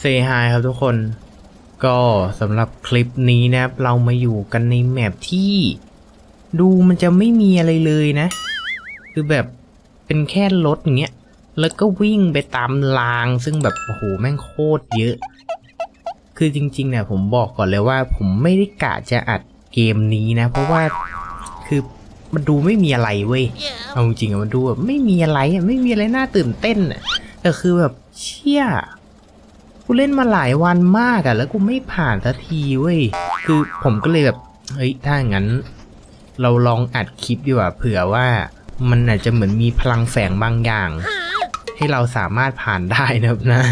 เซฮายครับทุกคน ก็สำหรับคลิปนี้นะครับ เรามาอยู่กันในแมปที่ ดูมันจะไม่มีอะไรเลยนะ คือแบบเป็นแค่รถอย่างเงี้ย แล้วก็วิ่งไปตามราง ซึ่งแบบโอ้โหแม่งโคตรเยอะ คือจริงๆเนี่ยผมบอกก่อนเลยว่า ผมไม่ได้กะจะอัดเกมนี้นะ เพราะว่าคือมันดูไม่มีอะไรเว้ย เอาจริงๆอะมันดูแบบไม่มีอะไรอะไม่มีอะไรน่าตื่นเต้นอะแต่คือแบบเชี่ย กูเล่นมาหลายวันมากอะแล้วกูไม่ผ่านสักทีเว้ย คือผมก็เลยแบบ เฮ้ย ถ้าอย่างนั้น เราลองอัดคลิปดีกว่า เผื่อว่ามันอาจจะเหมือนมีพลังแฝงบางอย่าง ให้เราสามารถผ่านได้นะครับนะ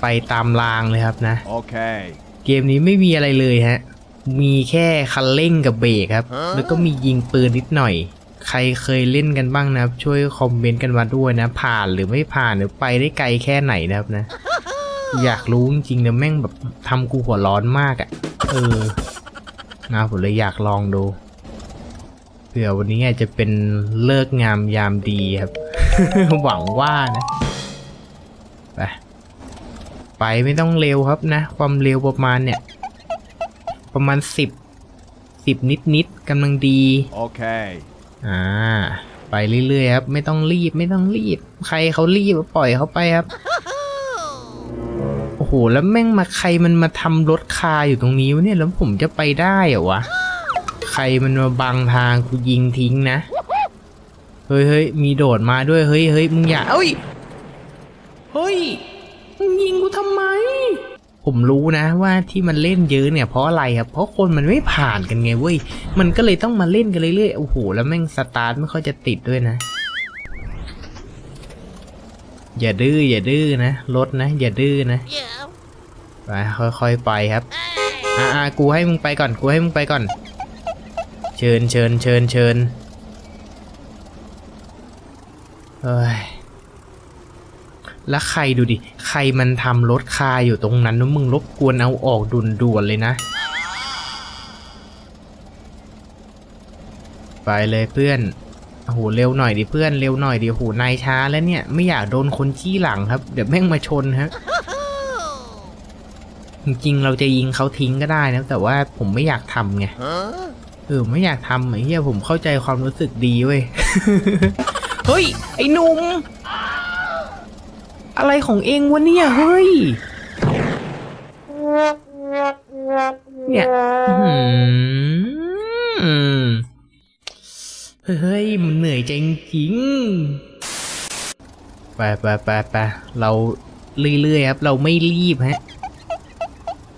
ไปตามรางเลยครับนะ Okay. เกมนี้ไม่มีอะไรเลยฮะ มีแค่คันเร่งกับเบรกครับ แล้วก็มียิงปืนนิดหน่อย ใครเคยเล่นกันบ้างนะครับ ช่วยคอมเมนต์กันมาด้วยนะ ผ่านหรือไม่ผ่านหรือไปได้ไกลแค่ไหนนะครับนะ อยากรู้จริงๆนะแม่งแบบทำกูหัวร้อนมากอะ่ะ เออนะผมเลยอยากลองดูเผื่อวันนี้อาจจะเป็นเลิกงามยามดีครับ หวังว่านะไปไปไม่ต้องเร็วครับนะ ความเร็วประมาณเนี่ย ประมาณสิบสิบนิดนิดๆกำลังดี Okay. อ่า ไปเรื่อยๆครับ ไม่ต้องรีบไม่ต้องรีบ ใครเขารีบก็ปล่อยเขาไปครับ โอ้โห แล้วแม่งมาใครมันมาทำรถคาอยู่ตรงนี้วะเนี่ย แล้วผมจะไปได้เหรอวะ ใครมันมาบังทางกูยิงทิ้งนะ เฮ้ยเฮ้ยมีโดดมาด้วย เฮ้ยเฮ้ยมึงอย่าเอ้ย เฮ้ย มึงยิงกูทำไม ผมรู้นะว่าที่มันเล่นเยอะเนี่ยเพราะอะไรครับ เพราะคนมันไม่ผ่านกันไงเว้ย มันก็เลยต้องมาเล่นกันเรื่อยๆ โอ้โห แล้วแม่งสตาร์ทไม่ค่อยจะติดด้วยนะ อย่าดื้ออย่าดื้อนะ รถนะ อย่าดื้อนะ ไปค่อยๆไปครับ อ่ากูให้มึงไปก่อน กูให้มึงไปก่อน เชิญเชิญเชิญเชิญเฮ้ย แล้วใครดูดิ ใครมันทำรถคาอยู่ตรงนั้นนะมึงรบกวนเอาออกด่วนๆเลยนะ ไปเลยเพื่อนโอ้โหเร็วหน่อยดิเพื่อนเร็วหน่อยดิโอ้โหนายช้าแล้วเนี่ยไม่อยากโดนคนจี้หลังครับ เดี๋ยวแม่งมาชนครับจริงๆเราจะยิงเขาทิ้งก็ได้นะ แต่ว่าผมไม่อยากทำไงเออไม่อยากทำไอ้เหี้ยผมเข้าใจความรู้สึกดีเว้ย เฮ้ย ไอ้นุ่ม อะไรของเองวะเนี่ยเฮ้ย เนี่ยอื้อหือเฮ้ย มันเหนื่อยใจจริงๆไปไปไปไปเราเรื่อยๆครับ เราไม่รีบฮะ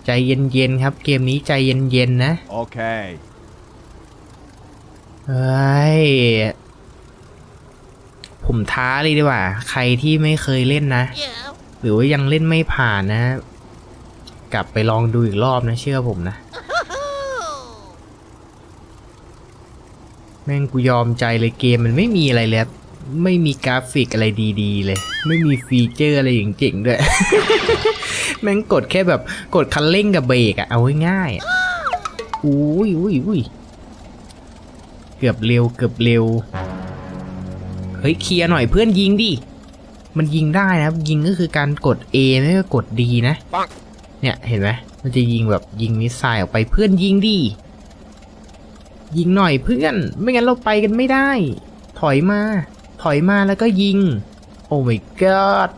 ใจเย็นๆครับ เกมนี้ใจเย็นๆนะ Okay. เฮ้ย ผมท้าเลยดีกว่า ใครที่ไม่เคยเล่นนะ หรือว่ายังเล่นไม่ผ่านนะ กลับไปลองดูอีกรอบนะ เชื่อผมนะ แม่งกูยอมใจเลยเกมมันไม่มีอะไรเลยครับไม่มีกราฟิกอะไรดีๆเลย ไม่มีฟีเจอร์อะไรเจ๋งๆด้วย แม่งกดแค่แบบกดคันเร่งกับเบรกอะเอาง่ายๆอะอุ้ยอุ้ยอุ้ยเกือบเร็วเกือบเร็วเฮ้ยเคลียร์หน่อยเพื่อนยิงดิ มันยิงได้นะครับยิงก็คือการกด A ไม่ก็กด D นะปังเนี่ยเห็นไหมมันจะยิงแบบยิงมิสไซล์ออกไปเพื่อนยิงดิยิงหน่อยเพื่อน ไม่งั้นเราไปกันไม่ได้ ถอยมา ถอยมาแล้วก็ยิง โอ้ my god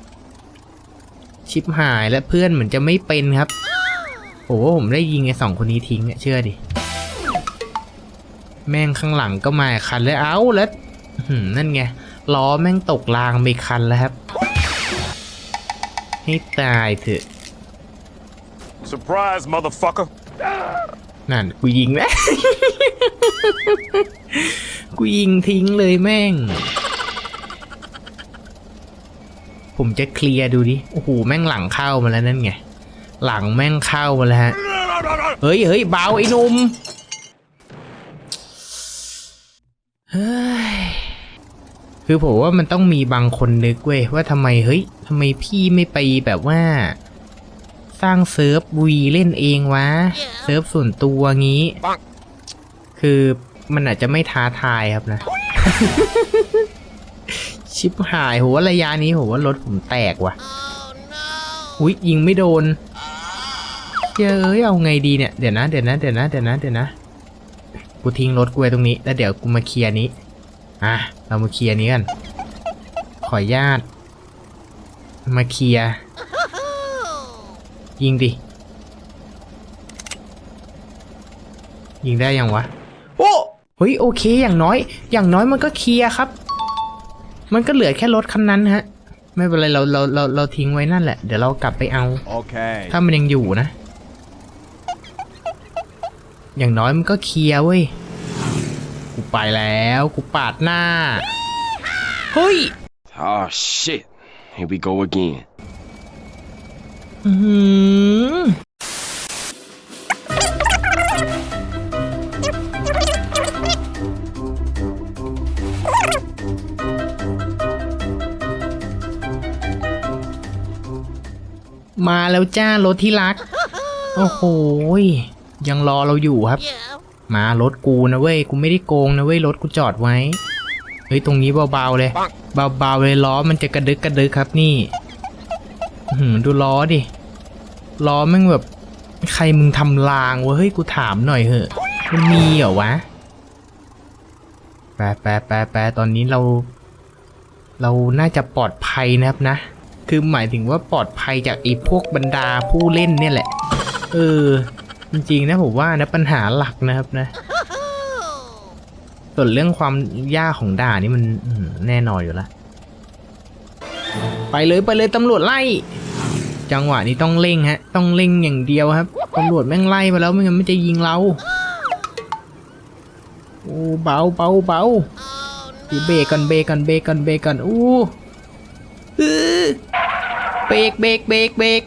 ชิปหายแล้วเพื่อนเหมือนจะไม่เป็นครับ โอ้โหผมได้ยิงไอ้สองคนนี้ทิ้งเนี่ยเชื่อดิ แม่งข้างหลังก็มาอีกคันแล้วเอ้าแล้วอื้อหือนั่นไง ล้อแม่งตกรางไปอีกคันแล้วครับ ให้ตายเถอะ Surprise, motherfucker. นั่นกูยิงแล้วกูยิงทิ้งเลยแม่ง ผมจะเคลียร์ดูดิ โอ้โห แม่งหลังเข้ามาแล้วนั่นไง หลังแม่งเข้ามาแล้วฮะ เฮ้ยเฮ้ยเบาไอ้หนุ่มเฮ้ย คือผมว่ามันต้องมีบางคนนึกเว้ยว่าทำไมเฮ้ยทำไมพี่ไม่ไปแบบว่า สร้างเซิร์ฟวีเล่นเองวะเซิร์ฟส่วนตัวงี้ คือมันอาจจะไม่ท้าทายครับนะ ชิบหายโหระยะนี้โหว่ารถผมแตกว่ะอุ้ยยิงไม่โดนเย้ยเอาไงดีเนี่ยเดี๋ยวนะเดี๋ยวนะเดี๋ยวนะเดี๋ยวนะเดี๋ยวนะกูทิ้งรถกูไว้ตรงนี้แล้วเดี๋ยวกูมาเคลียร์นี้อะ เรามาเคลียร์นี้กัน ขออนุญาต มาเคลียร์ ยิงดิ ยิงได้ยังวะ โอ้เฮ้ยโอเคอย่างน้อย อย่างน้อยมันก็เคลียร์ครับ มันก็เหลือแค่รถคันนั้นฮะ ไม่เป็นไรเราเราเราเราทิ้งไว้นั่นแหละ เดี๋ยวเรากลับไปเอา Okay. ถ้ามันยังอยู่นะ อย่างน้อยมันก็เคลียร์เว้ย กูไปแล้วกูปาดหน้า เฮ้ย Oh shit. Here we go again. อื้อหือมาแล้วจ้ารถที่รัก โอ้โหยยังรอเราอยู่ครับ มารถกูนะเว้ยกูไม่ได้โกงนะเว้ยรถกูจอดไว้เฮ้ยตรงนี้เบาๆเลยเบาๆเลยล้อมันจะกระดึกกระดึกครับนี่อื้อหือดูล้อดิล้อแม่งแบบใครมึงทำรางวะเฮ้ยกูถามหน่อยเหอะมันมีเหรอวะแปะแปะแปะแปะตอนนี้เรา เราน่าจะปลอดภัยนะครับนะ คือหมายถึงว่าปลอดภัยจากไอ้พวกบรรดาผู้เล่นเนี่ยแหละ เออ จริงๆนะผมว่านะปัญหาหลักนะครับนะ ส่วนเรื่องความยากของด่านี่มันอื้อหือแน่นอนอยู่แล้วไปเลยไปเลยตำรวจไล่ จังหวะนี้ต้องเร่งฮะ ต้องเร่งอย่างเดียวครับตำรวจแม่งไล่มาแล้วไม่งั้นมันจะยิงเราโอ้เบาเบาเบาเบรกก่อนเบรกก่อนเบรกก่อนเบรกก่อนอู้อื้อเบรกเบรกเบรกเบรก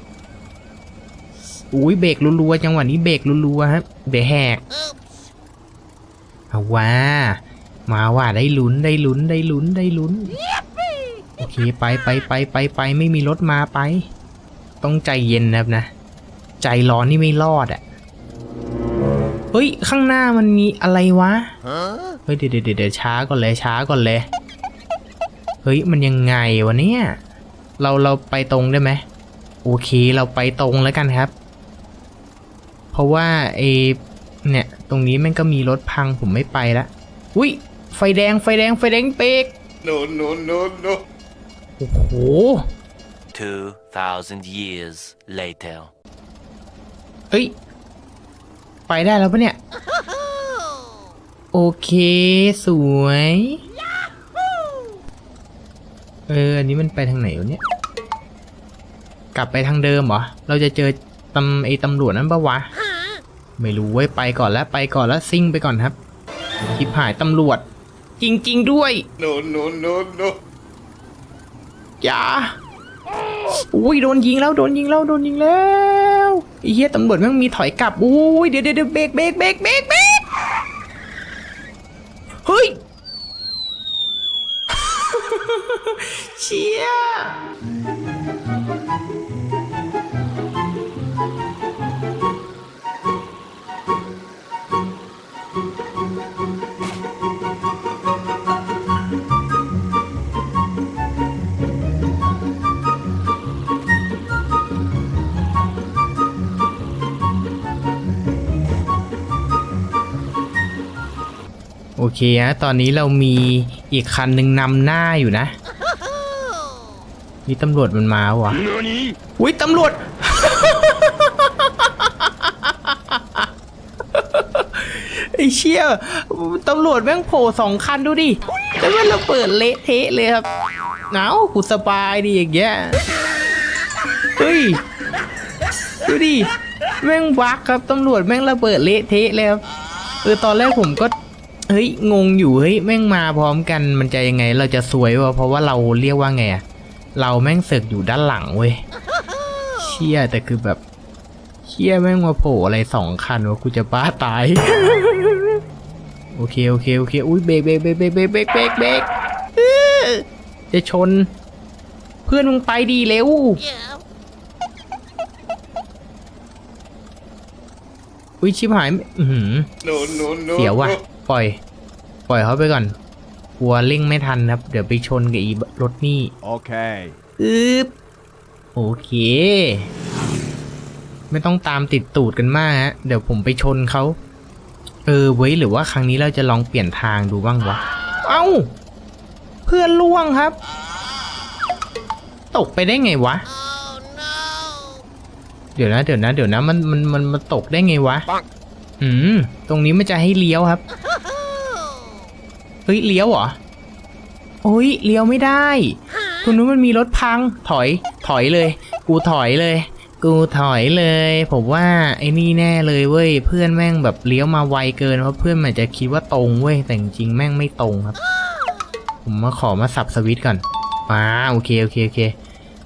อุ้ยเบรกรัวๆจังหวะนี้เบรกรัวๆครับเบรกแหกเอาว่า มาว่าได้ลุ้นได้ลุ้นได้ลุ้นได้ลุ้นโอเคไปไปไปไปไปไม่มีรถมาไป ต้องใจเย็นนะครับนะ ใจร้อนนี่ไม่รอดอะเฮ้ย ข้างหน้ามันมีอะไรวะเฮ้ยเดี๋ยวเดี๋ยวเดี๋ยวช้าก่อนเลยช้าก่อนเลยเฮ้ยมันยังไงวะเนี่ยเราเราไปตรงได้ไหมโอเคเราไปตรงแล้วกันครับ เพราะว่าเอเนี่ย ตรงนี้แม่งก็มีรถพังผมไม่ไปละอุ้ยไฟแดงไฟแดงไฟแดงเบรก No, no, no, no. โอ้โห 2,000 years later. เอ้ย ไปได้แล้วปะเนี่ย โอเค สวย เออ อันนี้มันไปทางไหนวะเนี่ย กลับไปทางเดิมเหรอ เราจะเจอตำไอ้ตำรวจนั้นปะวะ ไม่รู้เว้ยไปก่อนแล้วไปก่อนแล้วซิ่งไปก่อนครับทิพหายตำรวจ จริง ๆ ด้วย No, no, no, no. อย่าอุ้ยโดนยิงแล้วโดนยิงแล้วโดนยิงแล้วไอ้เหี้ยตำรวจแม่งมีถอยกลับอุ้ยเดี๋ยวเดี๋ยวเดี๋ยวเบรกเบรกเบรกเบรกเบรกเฮ้ยเชี่ย โอเคฮะตอนนี้เรามีอีกคันหนึ่งนำหน้าอยู่นะมีตำรวจมันมาวะ Nani? อุ้ยตำรวจ ไอ้เชี่ยตำรวจแม่งโผล่สองคันดูดิแล้วมันเราเปิดเละเทะเลยครับเอ้ากูสบายดีอย่างเงี้ยเฮ้ยดูดิแม่งบักครับตำรวจแม่งระเบิดเละเทะเลยครับเออตอนแรกผมก็ เฮ้ยงงอยู่เฮ้ยแม่งมาพร้อมกันมันจะยังไง เราจะสวยวะเพราะว่าเราเรียกว่าไงอะเราแม่งเสือกอยู่ด้านหลังเว้ยเชี่ยแต่คือแบบเชี่ยแม่งมาโผล่อะไรสองคันวะกูจะบ้าตายโอเคโอเคโอเคอุ้ยเบรกเบรกเบรกเบรกเบรกเบรกเบรกเบรกอื้อจะชน เพื่อนมึงไปดีเร็วอุ้ยชิบหายอื้อหือ No, no, no. เสียวว่ะ no. ปล่อย ปล่อยเขาไปก่อนกลัวเร่งไม่ทันครับ เดี๋ยวไปชนกับอีรถนี่ Okay. อึบโอเค ไม่ต้องตามติดตูดกันมากฮะเดี๋ยวผมไปชนเขาเออไว้ยหรือว่าครั้งนี้เราจะลองเปลี่ยนทางดูบ้างวะ เอ้า เพื่อนล่วงครับ ตกไปได้ไงวะ เดี๋ยวนะเดี๋ยวนะเดี๋ยวนะมันมันมันมันตกได้ไงวะ อืม ตรงนี้มันจะให้เลี้ยวครับ เฮ้ยเลี้ยวเหรอโอ้ยเลี้ยวไม่ได้คุณนู้นมันมีรถพังถอย ถอยเลย กูถอยเลย กูถอยเลย ผมว่าไอ้นี่แน่เลยเว้ยเพื่อนแม่งแบบเลี้ยวมาไวเกินเพราะเพื่อนมันจะคิดว่าตรงเว้ยแต่จริงแม่งไม่ตรงครับ ผมมาขอมาสับสวิตก่อนอ่าโอเคโอเคโอเค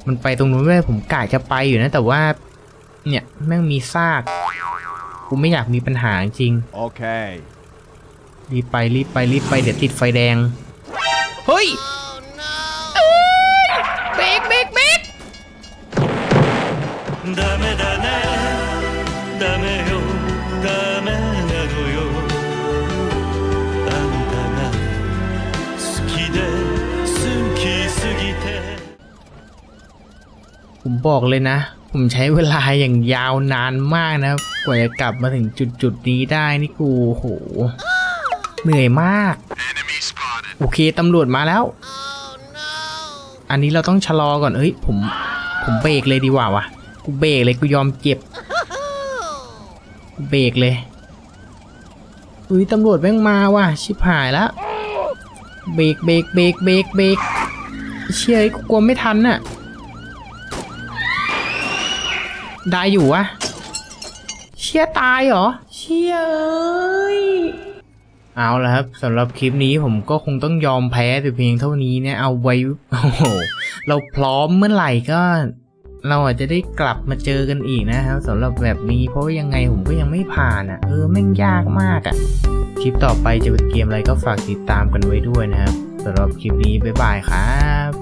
มันไปตรงนู้นเว้ยผมกะจะไปอยู่นะแต่ว่า เนี่ยแม่งมีซากกูไม่อยากมีปัญหาจริง Okay. รีบไปรีบไปรีบไปเดี๋ยวติดไฟแดง เฮ้ยเบรกเบรกเบรกผมบอกเลยนะ ผมใช้เวลาอย่างยาวนานมากนะกว่าจะกลับมาถึงจุดจุดนี้ได้นี่กูโห เหนื่อยมาก โอเคตำรวจมาแล้ว อันนี้เราต้องชะลอก่อน เอ้ย ผม ผมเบรกเลยดีกว่าวะกูเบรกเลยกูยอมเจ็บกูเบรกเลย อุ้ยตำรวจแม่งมาว่ะ ชิบหายแล้ว เบรกเบรกเบรกเบรกเบรกเชี่ยกูกลัวไม่ทันน่ะ ได้อยู่วะ เชี่ยตายเหรอ เชี่ยเอ้ย เอาละครับสำหรับคลิปนี้ผมก็คงต้องยอมแพ้แต่เพียงเท่านี้เนี่ยเอาไว้โอ้โหเราพร้อมเมื่อไหร่ก็ เราอาจจะได้กลับมาเจอกันอีกนะครับสำหรับแบบนี้เพราะว่ายังไงผมก็ยังไม่ผ่านอะ เออแม่งยากมากอะ คลิปต่อไปจะเป็นเกมอะไรก็ฝากติดตามกันไว้ด้วยนะครับสำหรับคลิปนี้บ๊ายบายครับ